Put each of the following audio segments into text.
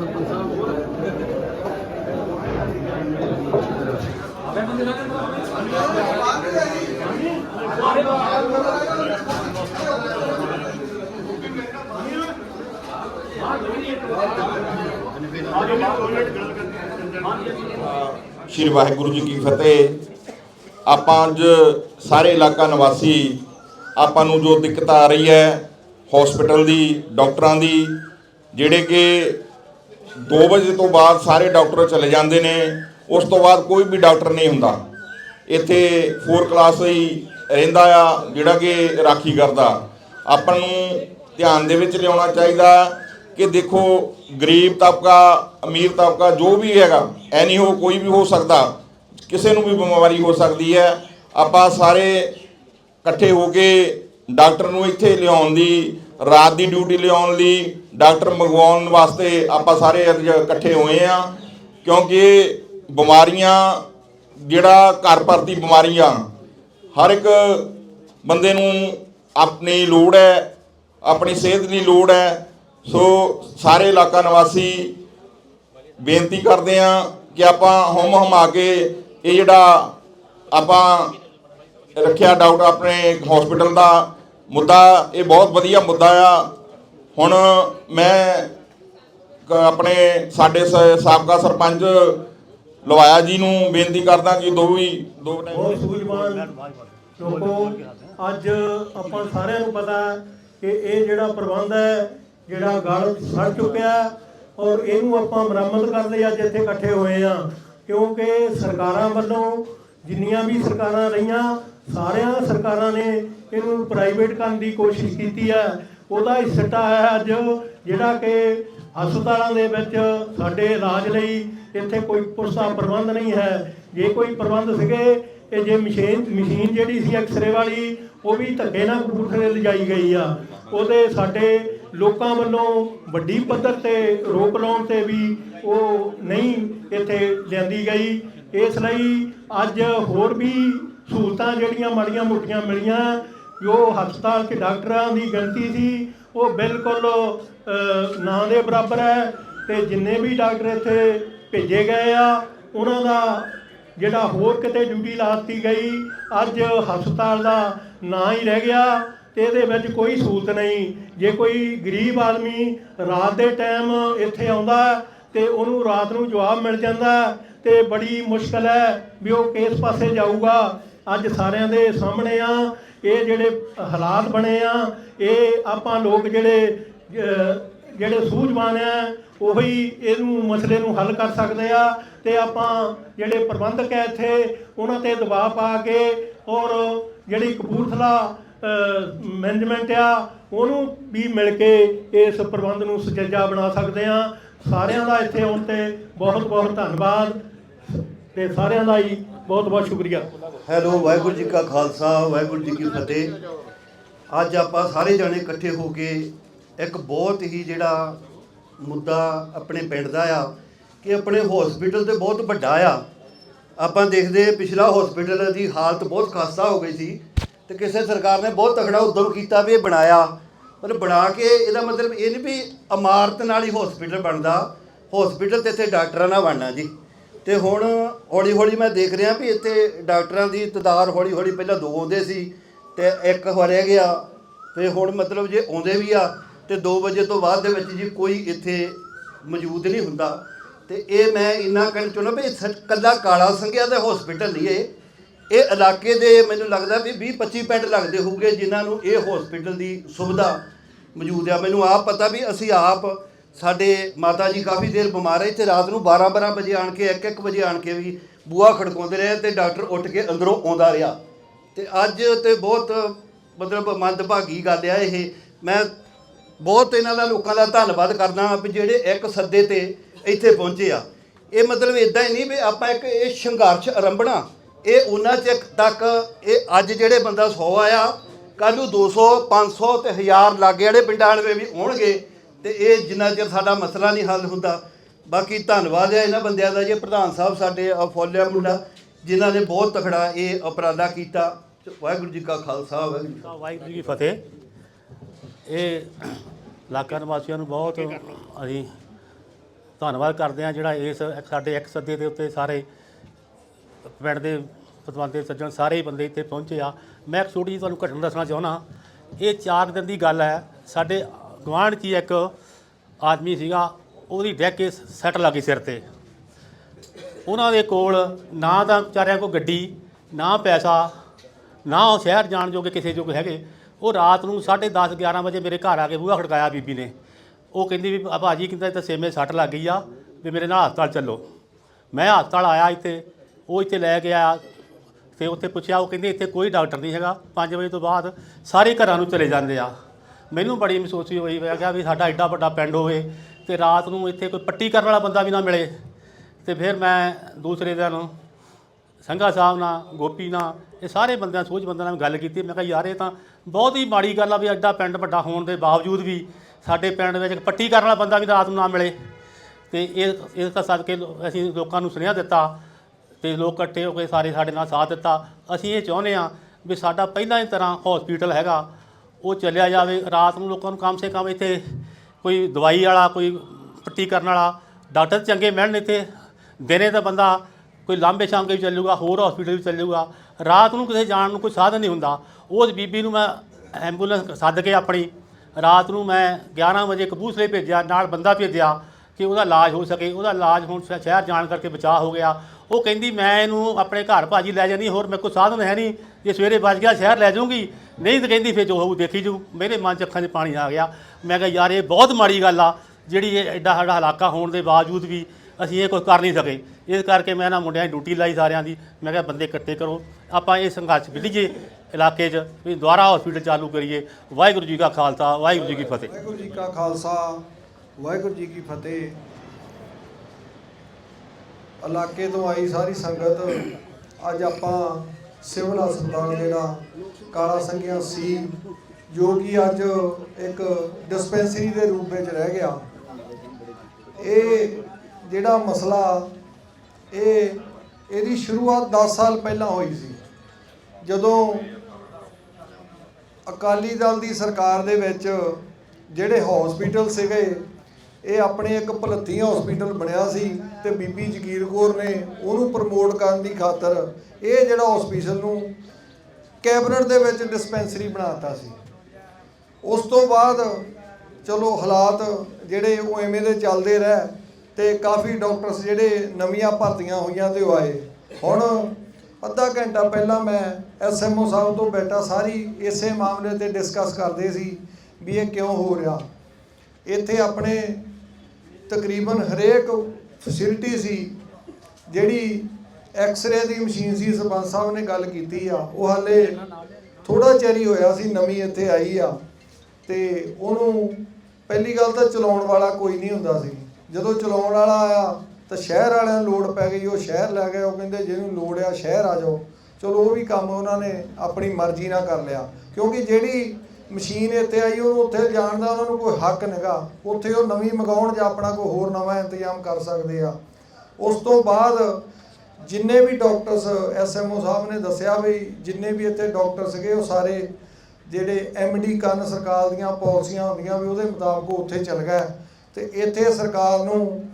ਸਰਪੰਚ ਸਾਹਿਬ ਸ਼੍ਰੀ ਵਾਹਿਗੁਰੂ ਜੀ ਕੀ ਫਤਿਹ। ਆਪਾਂ ਅੱਜ ਸਾਰੇ ਇਲਾਕਾ ਨਿਵਾਸੀ ਆਪਾਂ ਨੂੰ ਜੋ ਦਿੱਕਤ ਆ ਰਹੀ ਹੈ ਹਸਪੀਟਲ ਦੀ, ਡਾਕਟਰਾਂ ਦੀ, ਜਿਹੜੇ ਕਿ 2 ਵਜੇ ਤੋਂ ਬਾਅਦ ਸਾਰੇ ਡਾਕਟਰ ਚਲੇ ਜਾਂਦੇ ਨੇ। ਉਸ ਤੋਂ ਬਾਅਦ ਕੋਈ ਵੀ ਡਾਕਟਰ ਨਹੀਂ ਹੁੰਦਾ। ਇੱਥੇ 4 ਕਲਾਸ ਹੀ ਰਹਿੰਦਾ ਆ, ਜਿਹੜਾ ਕਿ ਰਾਖੀ ਕਰਦਾ। ਆਪਾਂ ਨੂੰ ਧਿਆਨ ਦੇ ਵਿੱਚ ਲਿਆਉਣਾ ਚਾਹੀਦਾ ਕਿ ਦੇਖੋ, ਗਰੀਬ ਤਬਕਾ, ਅਮੀਰ ਤਬਕਾ ਜੋ ਵੀ ਹੈਗਾ ਐ ਨਹੀਂ ਹੋ ਕੋਈ ਵੀ ਹੋ ਸਕਦਾ, ਕਿਸੇ ਨੂੰ ਵੀ ਬਿਮਾਰੀ ਹੋ ਸਕਦੀ ਹੈ। ਆਪਾਂ ਸਾਰੇ ਇਕੱਠੇ ਹੋ ਕੇ ਡਾਕਟਰ ਨੂੰ ਇੱਥੇ ਲਿਆਉਣ ਦੀ ਰਾਤ ਦੀ ਡਿਊਟੀ ਲਿਆਉਣ ਲਈ ਡਾਕਟਰ ਮੰਗਵਾਉਣ ਵਾਸਤੇ ਆਪਾਂ ਸਾਰੇ ਅੱਜ ਇਕੱਠੇ ਹੋਏ ਆ, ਕਿਉਂਕਿ ਬਿਮਾਰੀਆਂ, ਜਿਹੜਾ ਘਰ ਭਰਤੀ ਬਿਮਾਰੀਆਂ, ਹਰ ਇੱਕ ਬੰਦੇ ਨੂੰ ਆਪਣੀ ਲੋੜ ਹੈ, ਆਪਣੀ ਸਿਹਤ ਦੀ ਲੋੜ ਹੈ। ਸੋ ਸਾਰੇ ਇਲਾਕਾ ਨਿਵਾਸੀ ਬੇਨਤੀ ਕਰਦੇ ਆ ਕਿ ਆਪਾਂ ਹਮ ਹਮਾ ਕੇ ਇਹ ਜਿਹੜਾ ਆਪਾਂ ਰੱਖਿਆ ਡਾਕਟਰ ਆਪਣੇ ਹਸਪੀਟਲ ਦਾ ਮੁੱਦਾ ਇਹ ਬਹੁਤ ਵਧੀਆ ਮੁੱਦਾ ਆ। ਹੁਣ ਮੈਂ ਆਪਣੇ ਸਾਡੇ ਸਾਬਕਾ ਸਰਪੰਚ ਲਵਾਇਆ ਜੀ ਨੂੰ ਬੇਨਤੀ ਕਰਦਾ ਕਿ ਦੋ ਵੀ ਦੋ ਬਹੁਤ ਸੂਝਵਾਨ ਲੋਕੋ, ਅੱਜ ਆਪਾਂ ਸਾਰਿਆਂ ਨੂੰ ਪਤਾ ਕਿ ਇਹ ਜਿਹੜਾ ਪ੍ਰਬੰਧ ਹੈ, ਜਿਹੜਾ ਗਲ ਸੜ ਚੁੱਕਿਆ ਔਰ ਇਹਨੂੰ ਆਪਾਂ ਮੁਰੰਮਤ ਕਰਨ ਲਈ ਅੱਜ ਇੱਥੇ ਇਕੱਠੇ ਹੋਏ ਆ ਕਿਉਂਕਿ ਸਰਕਾਰਾਂ ਵੱਲੋਂ ਜਿੰਨੀਆਂ ਵੀ ਸਰਕਾਰਾਂ ਰਹੀਆਂ, ਸਾਰਿਆਂ ਸਰਕਾਰਾਂ ਨੇ ਇਹਨੂੰ ਪ੍ਰਾਈਵੇਟ ਕਰਨ ਦੀ ਕੋਸ਼ਿਸ਼ ਕੀਤੀ ਹੈ ਉਹਦਾ ਹੀ ਸਿੱਟਾ ਹੈ ਅੱਜ, ਜਿਹੜਾ ਕਿ ਹਸਪਤਾਲਾਂ ਦੇ ਵਿੱਚ ਸਾਡੇ ਇਲਾਜ ਲਈ ਇੱਥੇ ਕੋਈ ਪੁਰਸਾ ਪ੍ਰਬੰਧ ਨਹੀਂ ਹੈ। ਜੇ ਕੋਈ ਪ੍ਰਬੰਧ ਸੀਗੇ, ਇਹ ਜੇ ਮਸ਼ੀਨ ਮਸ਼ੀਨ ਜਿਹੜੀ ਸੀ ਐਕਸਰੇ ਵਾਲੀ, ਉਹ ਵੀ ਧੱਕੇ ਨਾਲ ਕਪੂਰਥਲੇ ਲਿਜਾਈ ਗਈ ਆ। ਉਹਦੇ ਸਾਡੇ ਲੋਕਾਂ ਵੱਲੋਂ ਵੱਡੀ ਪੱਧਰ ਤੇ ਰੋਕ ਲਾਉਣ ਤੇ ਵੀ ਉਹ ਨਹੀਂ ਇੱਥੇ ਲਿਆਂਦੀ ਗਈ। ਇਸ ਲਈ ਅੱਜ ਹੋਰ ਵੀ ਸਹੂਲਤਾਂ ਜਿਹੜੀਆਂ ਮਾੜੀਆਂ ਮੋਟੀਆਂ ਮਿਲੀਆਂ ਜੋ ਹਸਪਤਾਲ 'ਚ ਡਾਕਟਰਾਂ ਦੀ ਗਿਣਤੀ ਸੀ ਉਹ ਬਿਲਕੁਲ ਅ, ਨਾ ਦੇ ਬਰਾਬਰ ਹੈ ਤੇ ਜਿੰਨੇ ਵੀ ਡਾਕਟਰ ਇੱਥੇ ਭੇਜੇ ਗਏ ਆ ਉਹਨਾਂ ਦਾ ਜਿਹੜਾ ਹੋਰ ਕਿਤੇ ਡਿਊਟੀ ਲਾਤੀ ਗਈ ਅੱਜ ਹਸਪਤਾਲ ਦਾ ਨਾਂ ਹੀ ਰਹਿ ਗਿਆ ਤੇ ਇਹਦੇ ਵਿੱਚ ਕੋਈ ਸਹੂਲਤ ਨਹੀਂ। ਜੇ ਕੋਈ ਗਰੀਬ ਆਦਮੀ ਰਾਤ ਦੇ ਟਾਈਮ ਇੱਥੇ ਆਉਂਦਾ ਤੇ ਉਹਨੂੰ ਰਾਤ ਨੂੰ ਜਵਾਬ ਮਿਲ ਜਾਂਦਾ ਤੇ ਬੜੀ ਮੁਸ਼ਕਲ ਹੈ ਵੀ ਉਹ ਕਿਸ ਪਾਸੇ ਜਾਊਗਾ। ਅੱਜ ਸਾਰਿਆਂ ਦੇ ਸਾਹਮਣੇ ਆ। ਇਹ ਜਿਹੜੇ ਹਾਲਾਤ ਬਣੇ ਆ, ਇਹ ਆਪਾਂ ਲੋਕ ਜਿਹੜੇ ਜਿਹੜੇ ਸੂਝਵਾਨ ਆ, ਉਹੀ ਇਹਨੂੰ ਮਸਲੇ ਨੂੰ ਹੱਲ ਕਰ ਸਕਦੇ ਆ ਤੇ ਆਪਾਂ ਜਿਹੜੇ ਪ੍ਰਬੰਧਕ ਐ ਇੱਥੇ, ਉਹਨਾਂ ਤੇ ਦਬਾਅ ਪਾ ਕੇ ਔਰ ਜਿਹੜੀ ਕਪੂਰਥਲਾ ਮੈਨੇਜਮੈਂਟ ਆ, ਉਹਨੂੰ ਵੀ ਮਿਲ ਕੇ ਇਸ ਪ੍ਰਬੰਧ ਨੂੰ ਸੁਚੱਜਾ ਬਣਾ ਸਕਦੇ ਆ। ਸਾਰਿਆਂ ਦਾ ਇੱਥੇ ਆਉਣ ਤੇ ਬਹੁਤ ਬਹੁਤ ਧੰਨਵਾਦ। ਤੇ ਸਾਰਿਆਂ ਦਾ ਹੀ ਬਹੁਤ ਬਹੁਤ ਸ਼ੁਕਰੀਆ। ਹੈਲੋ, ਵਾਹਿਗੁਰੂ ਜੀ ਕਾ ਖਾਲਸਾ, ਵਾਹਿਗੁਰੂ ਜੀ ਕੀ ਫਤਿਹ। ਅੱਜ ਆਪਾਂ ਸਾਰੇ ਜਾਣੇ ਇਕੱਠੇ ਹੋ ਕੇ ਇੱਕ ਬਹੁਤ ਹੀ ਜਿਹੜਾ ਮੁੱਦਾ ਆਪਣੇ ਪਿੰਡ ਦਾ ਆ, ਕਿ ਆਪਣੇ ਹਸਪੀਟਲ ਤੇ ਬਹੁਤ ਵੱਡਾ ਆ। ਆਪਾਂ ਦੇਖਦੇ ਪਿਛਲਾ ਹਸਪੀਟਲ ਦੀ ਹਾਲਤ ਬਹੁਤ ਖਾਸਾ ਹੋ ਗਈ ਸੀ ਤੇ ਕਿਸੇ ਸਰਕਾਰ ਨੇ ਬਹੁਤ ਤਕੜਾ ਉਦਮ ਕੀਤਾ ਵੀ ਇਹ ਬਣਾਇਆ। ਪਰ ਬਣਾ ਕੇ ਇਹਦਾ ਮਤਲਬ ਇਹ ਨਹੀਂ ਵੀ ਇਮਾਰਤ ਨਾਲ ਹੀ ਹਸਪੀਟਲ ਬਣਦਾ। ਹਸਪੀਟਲ ਤੇ ਇੱਥੇ ਡਾਕਟਰਾਂ ਨਾਲ ਬਣਨਾ ਜੀ। ਤੇ ਹੁਣ ਹੌਲੀ ਹੌਲੀ ਮੈਂ ਦੇਖ ਰਿਹਾ ਵੀ ਇੱਥੇ ਡਾਕਟਰਾਂ ਦੀ ਤਦਾਦ ਹੌਲੀ ਹੌਲੀ ਪਹਿਲਾਂ ਦੋ ਆਉਂਦੇ ਸੀ ਤੇ ਇੱਕ ਹੋ ਰਹਿ ਗਿਆ ਤੇ ਹੁਣ ਮਤਲਬ ਜੇ ਆਉਂਦੇ ਵੀ ਆ ਤੇ 2 ਵਜੇ ਤੋਂ ਬਾਅਦ ਦੇ ਵਿੱਚ ਜੀ ਕੋਈ ਇੱਥੇ ਮੌਜੂਦ ਨਹੀਂ ਹੁੰਦਾ। ਤੇ ਇਹ ਮੈਂ ਇੰਨਾ ਕਹਿਣਾ ਚਾਹੁੰਦਾ ਵੀ ਇਹ ਕੱਲਾ ਕਾਲਾ ਸੰਘਿਆ ਦੇ ਹਸਪੀਟਲ ਨਹੀਂ ਇਹ। ਇਹ ਇਲਾਕੇ ਦੇ ਮੈਨੂੰ ਲੱਗਦਾ ਵੀ 20 25 ਪਿੰਡ ਲੱਗਦੇ ਹੋਊਗੇ ਜਿਨ੍ਹਾਂ ਨੂੰ ਇਹ ਹਸਪੀਟਲ ਦੀ ਸੁਵਿਧਾ ਮੌਜੂਦ ਆ। ਮੈਨੂੰ ਆਪ ਪਤਾ ਵੀ ਅਸੀਂ ਆਪ ਸਾਡੇ ਮਾਤਾ ਜੀ ਕਾਫੀ ਦੇਰ ਬਿਮਾਰ ਰਹੇ ਇੱਥੇ ਰਾਤ ਨੂੰ 12 12 ਵਜੇ ਆਣ ਕੇ 1 1 ਵਜੇ ਆਣ ਕੇ ਵੀ ਬੂਹਾ ਖੜਕਾਉਂਦੇ ਰਹੇ ਤੇ ਡਾਕਟਰ ਉੱਠ ਕੇ ਅੰਦਰੋਂ ਆਉਂਦਾ ਰਿਹਾ। ਤੇ ਅੱਜ ਤੇ ਬਹੁਤ ਮਤਲਬ ਮੰਦਭਾਗੀ ਗੱਲ ਆ ਇਹ। ਮੈਂ ਬਹੁਤ ਇਹਨਾਂ ਦਾ ਲੋਕਾਂ ਦਾ ਧੰਨਵਾਦ ਕਰਦਾ ਹਾਂ ਵੀ ਜਿਹੜੇ ਇੱਕ ਸੱਦੇ ਤੇ ਇੱਥੇ ਪਹੁੰਚੇ ਆ। ਇਹ ਮਤਲਬ ਇਦਾਂ ਹੀ ਨਹੀਂ ਵੀ ਆਪਾਂ ਇੱਕ ਇਹ ਸੰਘਰਸ਼ ਆਰੰਭਣਾ, ਇਹ ਉਹਨਾਂ ਚਿਰ ਤੱਕ ਇਹ ਅੱਜ ਜਿਹੜੇ ਬੰਦਾ 100 ਆਇਆ, ਕੱਲ੍ਹ ਨੂੰ 200 500 ਤੇ 1000 ਲਾਗੇ ਵਾਲੇ ਪਿੰਡਾਂ ਵਾਲੇ ਵੀ ਹੋਣਗੇ ਤੇ ਇਹ ਜਿੰਨਾ ਚਿਰ ਸਾਡਾ ਮਸਲਾ ਨਹੀਂ ਹੱਲ ਹੁੰਦਾ, ਬਾਕੀ ਧੰਨਵਾਦ ਹੈ ਇਹਨਾਂ ਬੰਦਿਆਂ ਦਾ ਜੇ ਪ੍ਰਧਾਨ ਸਾਹਿਬ ਸਾਡੇ ਆ ਫੌਲਿਆ ਮੁੰਡਾ, ਜਿਨ੍ਹਾਂ ਨੇ ਬਹੁਤ ਤਖੜਾ ਇਹ ਉਪਰਾਲਾ ਕੀਤਾ। ਵਾਹਿਗੁਰੂ ਜੀ ਕਾ ਖਾਲਸਾ, ਵਾਹਿਗੁਰੂ ਜੀ ਕੀ ਵਾਹਿਗੁਰੂ ਜੀ ਫਤਿਹ। ਇਹ ਇਲਾਕਾ ਨਿਵਾਸੀਆਂ ਨੂੰ ਬਹੁਤ ਅਸੀਂ ਧੰਨਵਾਦ ਕਰਦੇ ਹਾਂ ਜਿਹੜਾ ਇਸ ਸਾਡੇ ਇੱਕ ਸੱਦੇ ਦੇ ਉੱਤੇ ਸਾਰੇ ਪਿੰਡ ਦੇ ਪਤਵੰਤੇ ਸੱਜਣ ਸਾਰੇ ਬੰਦੇ ਇੱਥੇ ਪਹੁੰਚੇ ਆ। ਮੈਂ ਇੱਕ ਛੋਟੀ ਜਿਹੀ ਤੁਹਾਨੂੰ ਘਟਨਾ ਦੱਸਣਾ ਚਾਹੁੰਦਾ, ਇਹ ਚਾਰ ਦਿਨ ਦੀ ਗੱਲ ਹੈ, ਸਾਡੇ ਗੁਆਂਢ 'ਚ ਹੀ ਇੱਕ ਆਦਮੀ ਸੀਗਾ, ਉਹਦੀ ਡੈਕ ਕੇ ਸੱਟ ਗਈ ਸਿਰ ਤੇ। ਉਹਨਾਂ ਦੇ ਕੋਲ ਨਾ ਤਾਂ ਵਿਚਾਰਿਆਂ ਕੋਲ ਗੱਡੀ, ਨਾ ਪੈਸਾ, ਨਾ ਉਹ ਸ਼ਹਿਰ ਜਾਣ ਜੋਗੇ ਕਿਸੇ ਜੋਗੇ ਹੈਗੇ। ਉਹ ਰਾਤ ਨੂੰ 10:30 11 ਵਜੇ ਮੇਰੇ ਘਰ ਆ ਕੇ ਬੂਹਾ ਖੜਕਾਇਆ ਬੀਬੀ ਨੇ। ਉਹ ਕਹਿੰਦੀ ਵੀ, ਆ ਭਾਜੀ ਕਹਿੰਦਾ ਤਾਂ ਸੇਮੇ ਸੱਟ ਲੱਗ ਗਈ ਆ, ਵੀ ਮੇਰੇ ਨਾਲ ਹਸਪਤਾਲ ਚੱਲੋ। ਮੈਂ ਹਸਪਤਾਲ ਆਇਆ ਇੱਥੇ, ਉਹ ਇੱਥੇ ਲੈ ਕੇ ਆਇਆ। ਤੇ ਉੱਥੇ ਪੁੱਛਿਆ, ਉਹ ਕਹਿੰਦੇ ਇੱਥੇ ਕੋਈ ਡਾਕਟਰ ਨਹੀਂ ਹੈਗਾ। 5 ਵਜੇ ਤੋਂ ਬਾਅਦ ਸਾਰੇ ਘਰਾਂ ਨੂੰ ਚਲੇ ਜਾਂਦੇ ਆ। ਮੈਨੂੰ ਬੜੀ ਮਹਿਸੂਸ ਹੋਈ, ਮੈਂ ਕਿਹਾ ਵੀ ਸਾਡਾ ਐਡਾ ਵੱਡਾ ਪਿੰਡ ਹੋਵੇ ਤੇ ਰਾਤ ਨੂੰ ਇੱਥੇ ਕੋਈ ਪੱਟੀ ਕਰਨ ਵਾਲਾ ਬੰਦਾ ਵੀ ਨਾ ਮਿਲੇ। ਤੇ ਫਿਰ ਮੈਂ ਦੂਸਰੇ ਦਿਨ ਸੰਘਾ ਸਾਹਿਬ ਨਾਲ, ਗੋਪੀ ਨਾਲ, ਇਹ ਸਾਰੇ ਬੰਦਿਆਂ, ਸੋਝ ਬੰਦਿਆਂ ਨਾਲ ਗੱਲ ਕੀਤੀ। ਮੈਂ ਕਿਹਾ, ਯਾਰ, ਇਹ ਤਾਂ ਬਹੁਤ ਹੀ ਮਾੜੀ ਗੱਲ ਆ ਵੀ ਐਡਾ ਪਿੰਡ ਵੱਡਾ ਹੋਣ ਦੇ ਬਾਵਜੂਦ ਵੀ ਸਾਡੇ ਪਿੰਡ ਵਿੱਚ ਇੱਕ ਪੱਟੀ ਕਰਨ ਵਾਲਾ ਬੰਦਾ ਵੀ ਰਾਤ ਨੂੰ ਨਾ ਮਿਲੇ। ਤੇ ਇਹ ਇਸ ਦਾ ਸਦਕੇ ਅਸੀਂ ਲੋਕਾਂ ਨੂੰ ਸੁਨੇਹਾ ਦਿੱਤਾ ਤੇ ਲੋਕ ਇਕੱਠੇ ਹੋ ਕੇ ਸਾਰੇ ਸਾਡੇ ਨਾਲ ਸਾਥ ਦਿੱਤਾ। ਅਸੀਂ ਇਹ ਚਾਹੁੰਦੇ ਆ ਵੀ ਸਾਡਾ ਪਹਿਲਾਂ ਹੀ ਤਰ੍ਹਾਂ ਹਸਪੀਟਲ ਹੈਗਾ। ਉਹ ਚੱਲਿਆ ਜਾਵੇ, ਰਾਤ ਨੂੰ ਲੋਕਾਂ ਨੂੰ ਕਮ ਸੇ ਕਮ ਇੱਥੇ ਕੋਈ ਦਵਾਈ ਵਾਲਾ, ਕੋਈ ਪੱਟੀ ਕਰਨ ਵਾਲਾ, ਡਾਕਟਰ ਚੰਗੇ ਮਿਲਣ ਇੱਥੇ, ਦਿਨੇ ਤਾਂ ਬੰਦਾ ਕੋਈ ਲਾਂਬੇ ਸ਼ਾਮ ਕੇ ਵੀ ਚੱਲੂਗਾ, ਹੋਰ ਹਸਪੀਟਲ ਵੀ ਚੱਲੂਗਾ, ਰਾਤ ਨੂੰ ਕਿਸੇ ਜਾਣ ਨੂੰ ਕੋਈ ਸਾਧਨ ਨਹੀਂ ਹੁੰਦਾ। ਉਸ ਬੀਬੀ ਨੂੰ ਮੈਂ ਐਂਬੂਲੈਂਸ ਸੱਦ ਕੇ ਆਪਣੀ, ਰਾਤ ਨੂੰ ਮੈਂ 11 ਵਜੇ ਕਬੂਸਲੇ ਭੇਜਿਆ, ਨਾਲ ਬੰਦਾ ਭੇਜਿਆ ਕਿ ਉਹਦਾ ਇਲਾਜ ਹੋ ਸਕੇ, ਉਹਦਾ ਇਲਾਜ ਹੁਣ ਸ਼ਹਿ- ਸ਼ਹਿਰ ਜਾਣ ਕਰਕੇ ਬਚਾਅ ਹੋ ਗਿਆ। ਉਹ ਕਹਿੰਦੀ, ਮੈਂ ਇਹਨੂੰ ਆਪਣੇ ਘਰ ਭਾਜੀ ਲੈ ਜਾਣੀ ਹੋਰ ਮੇਰੇ ਕੋਲ ਸਾਧਨ ਹੈ ਨਹੀਂ। ਜੇ ਸਵੇਰੇ ਵੱਜ ਗਿਆ, ਸ਼ਹਿਰ ਲੈ ਜਾਊਂਗੀ। ਨਹੀਂ ਤਾਂ ਕਹਿੰਦੀ ਫਿਰ ਜੋ ਹੋਊ ਦੇਖੀ ਜੂ ਮੇਰੇ ਮਨ 'ਚ ਅੱਖਾਂ 'ਚ ਪਾਣੀ ਆ ਗਿਆ। ਮੈਂ ਕਿਹਾ, ਯਾਰ, ਇਹ ਬਹੁਤ ਮਾੜੀ ਗੱਲ ਆ, ਜਿਹੜੀ ਇਹ ਐਡਾ ਸਾਡਾ ਇਲਾਕਾ ਹੋਣ ਦੇ ਬਾਵਜੂਦ ਵੀ ਅਸੀਂ ਇਹ ਕੁਝ ਕਰ ਨਹੀਂ ਸਕੇ। ਇਸ ਕਰਕੇ ਮੈਂ ਨਾ ਮੁੰਡਿਆਂ ਦੀ ਡਿਊਟੀ ਲਾਈ ਸਾਰਿਆਂ ਦੀ। ਮੈਂ ਕਿਹਾ, ਬੰਦੇ ਇਕੱਠੇ ਕਰੋ। ਆਪਾਂ ਇਹ ਸੰਘਰਸ਼ ਵਿੱਢੀਏ ਇਲਾਕੇ 'ਚ। ਵੀ ਦੁਬਾਰਾ ਹਸਪੀਟਲ ਚਾਲੂ ਕਰੀਏ। ਵਾਹਿਗੁਰੂ ਜੀ ਕਾ ਖਾਲਸਾ, ਵਾਹਿਗੁਰੂ ਜੀ ਕੀ ਫਤਿਹ। ਵਾਹਿਗੁਰੂ ਜੀ ਕਾ ਖਾਲਸਾ, ਵਾਹਿਗੁਰੂ ਜੀ ਕੀ ਫਤਿਹ। ਇਲਾਕੇ ਤੋਂ ਆਈ ਸਾਰੀ ਸੰਗਤ। ਅੱਜ ਆਪਾਂ ਸਿਵਲ ਹਸਪਤਾਲ ਜਿਹੜਾ ਕਾਲਾ ਸੰਘਿਆ ਸੀ, ਜੋ ਕਿ ਅੱਜ ਇੱਕ ਡਿਸਪੈਂਸਰੀ ਦੇ ਰੂਪ ਵਿੱਚ ਰਹਿ ਗਿਆ। ਇਹ ਜਿਹੜਾ ਮਸਲਾ, ਇਹ, ਇਹਦੀ ਸ਼ੁਰੂਆਤ 10 ਸਾਲ ਪਹਿਲਾਂ ਹੋਈ ਸੀ। ਜਦੋਂ ਅਕਾਲੀ ਦਲ ਦੀ ਸਰਕਾਰ ਦੇ ਵਿੱਚ ਜਿਹੜੇ ਹਸਪੀਟਲ ਸੀਗੇ, ਇਹ ਆਪਣੇ ਇੱਕ ਭਲੱਥੀ ਹਸਪੀਟਲ ਬਣਿਆ ਸੀ ਤੇ ਬੀਬੀ ਜਗੀਰ ਕੌਰ ਨੇ ਉਹਨੂੰ ਪ੍ਰਮੋਟ ਕਰਨ ਦੀ ਖਾਤਰ ਇਹ ਜਿਹੜਾ ਹਸਪੀਟਲ ਨੂੰ ਕੈਬਨਿਟ ਦੇ ਵਿੱਚ ਡਿਸਪੈਂਸਰੀ ਬਣਾਤਾ ਸੀ। ਉਸ ਤੋਂ ਬਾਅਦ ਚਲੋ ਹਾਲਾਤ ਜਿਹੜੇ ਉਹ ਐਵੇਂ ਦੇ ਚੱਲਦੇ ਰਹਿ ਤੇ ਕਾਫੀ ਡਾਕਟਰਸ ਜਿਹੜੇ ਨਵੀਆਂ ਭਰਤੀਆਂ ਹੋਈਆਂ ਤੇ ਉਹ ਆਏ। ਹੁਣ ਅੱਧਾ ਘੰਟਾ ਪਹਿਲਾਂ ਮੈਂ ਐਸਐਮਓ ਸਾਹਿਬ ਤੋਂ ਬੈਠਾ, ਸਾਰੀ ਇਸੇ ਮਾਮਲੇ ਤੇ ਡਿਸਕਸ ਕਰਦੇ ਸੀ ਵੀ ਇਹ ਕਿਉਂ ਹੋ ਰਿਹਾ। ਇੱਥੇ ਆਪਣੇ ਤਕਰੀਬਨ ਹਰੇਕ ਫੈਸਿਲਿਟੀ ਸੀ ਜਿਹੜੀ ਐਕਸ-ਰੇ ਦੀ ਮਸ਼ੀਨ ਸੀ, ਸਰਪੰਚ ਸਾਹਿਬ ਨੇ ਗੱਲ ਕੀਤੀ ਆ। ਉਹ ਹਾਲੇ ਥੋੜਾ ਚਿਰ ਹੀ ਹੋਇਆ ਸੀ, ਨਵੀਂ ਇੱਥੇ ਆਈ ਆ। ਤੇ ਉਹਨੂੰ ਪਹਿਲੀ ਗੱਲ ਤਾਂ ਚਲਾਉਣ ਵਾਲਾ ਕੋਈ ਨਹੀਂ ਹੁੰਦਾ ਸੀ। ਜਦੋਂ ਚਲਾਉਣ ਵਾਲਾ ਆਇਆ, ਤਾਂ ਸ਼ਹਿਰ ਵਾਲਿਆਂ ਨੂੰ ਲੋੜ ਪੈ ਗਈ, ਉਹ ਸ਼ਹਿਰ ਲੈ ਗਏ। ਉਹ ਕਹਿੰਦੇ ਜਿਹਨੂੰ ਲੋੜ ਆ, ਸ਼ਹਿਰ ਆ ਜਾਓ। ਚਲੋ, ਉਹ ਵੀ ਕੰਮ ਉਹਨਾਂ ਨੇ ਆਪਣੀ ਮਰਜ਼ੀ ਨਾਲ ਕਰ ਲਿਆ। ਕਿਉਂਕਿ ਜਿਹੜੀ ਮਸ਼ੀਨ ਇੱਥੇ ਆਈ, ਉਹਨੂੰ ਉੱਥੇ ਜਾਣ ਦਾ ਉਹਨਾਂ ਨੂੰ ਕੋਈ ਹੱਕ ਨਹੀਂਗਾ ਉੱਥੇ ਉਹ ਨਵੀਂ ਮੰਗਾਉਣ ਜਾਂ ਆਪਣਾ ਕੋਈ ਹੋਰ ਨਵਾਂ ਇੰਤਜ਼ਾਮ ਕਰ ਸਕਦੇ ਆ। ਉਸ ਤੋਂ ਬਾਅਦ ਜਿੰਨੇ ਵੀ ਡਾਕਟਰਸ ਐਸਐਮਓ ਸਾਹਿਬ ਨੇ ਦੱਸਿਆ ਵੀ ਜਿੰਨੇ ਵੀ ਇੱਥੇ ਡਾਕਟਰ ਸੀਗੇ ਉਹ ਸਾਰੇ ਜਿਹੜੇ ਐਮਡੀ ਕੰਨ ਸਰਕਾਰ ਦੀਆਂ ਪਾਲਿਸੀਆਂ ਹੁੰਦੀਆਂ ਵੀ ਉਹਦੇ ਮੁਤਾਬਕ ਉਹ ਉੱਥੇ ਚੱਲ ਗਿਆ। ਤੇ ਇੱਥੇ ਸਰਕਾਰ ਨੂੰ